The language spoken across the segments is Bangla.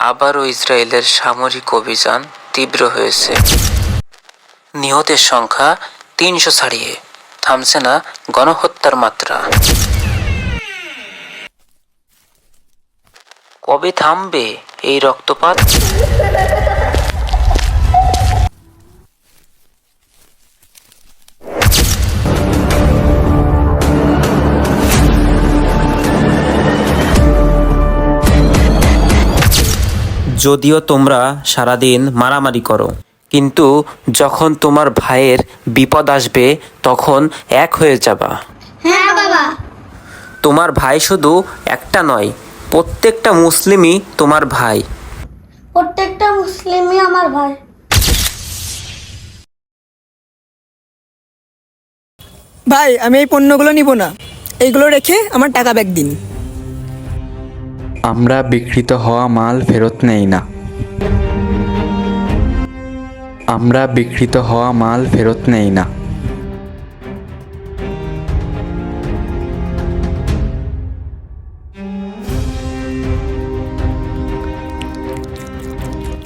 আবারও ইসরায়েলের সামরিক অভিযান তীব্র হয়েছে। নিহতের সংখ্যা তিনশো ছাড়িয়ে থামছে না গণহত্যার মাত্রা। কবে থামবে এই রক্তপাত? যদিও তোমরা সারাদিন মারামারি করো কিন্তু যখন তোমার ভাইয়ের বিপদ আসবে তখন এক হয়ে যাবা। হ্যাঁ বাবা। তোমার ভাই শুধু একটা নয় প্রত্যেকটা মুসলিমই তোমার ভাই। প্রত্যেকটা মুসলিমই আমার ভাই। ভাই আমি এই পণ্যগুলো নিব না। এইগুলো রেখে আমার টাকা ব্যাক দিন। আমরা বিকৃত হওয়া মাল ফেরত নেই না। আমরা বিকৃত হওয়া মাল ফেরত নেই না।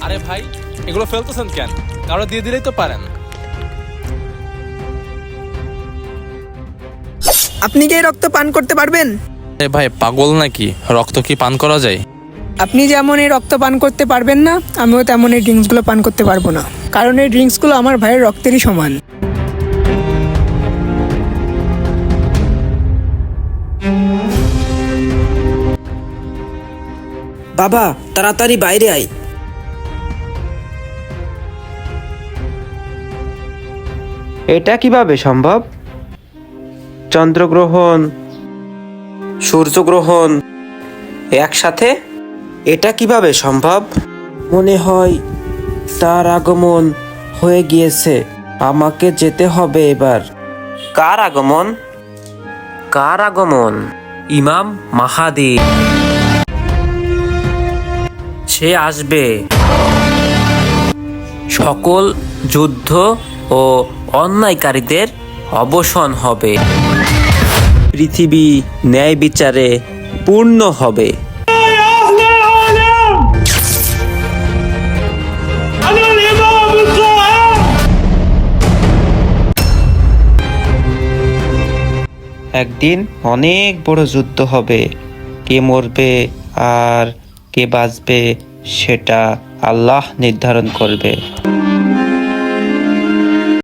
আরে ভাই এগুলো ফেলতেছেন কেন? কারও দিয়ে দিলেই তো পারেন। আপনি কি এই রক্ত পান করতে পারবেন? এ ভাই পাগল নাকি? রক্ত কি পান করা যায়? আপনি যেমন এই রক্ত পান করতে পারবেন না আমিও তেমন এই ড্রিঙ্কসগুলো পান করতে পারব না। কারণ এই ড্রিঙ্কসগুলো আমার ভাইয়ের রক্তেরই সমান। বাবা তাড়াতাড়ি বাইরে আয়। এটা কীভাবে সম্ভব? চন্দ্রগ্রহণ সূর্যগ্রহণ। একসাথে? এটা কীভাবে সম্ভব? মনে হয় তার আগমন হয়ে গিয়েছে। আমাকে যেতে হবে এবার। কার আগমন? কার আগমন? ইমাম মাহাদি সে আসবে। সকল যুদ্ধ ও অন্যায়কারীদের অবসান হবে। পৃথিবী ন্যায় বিচারে পূর্ণ হবে। একদিন অনেক বড় যুদ্ধ হবে। কে মরবে আর কে বাঁচবে সেটা আল্লাহ নির্ধারণ করবে।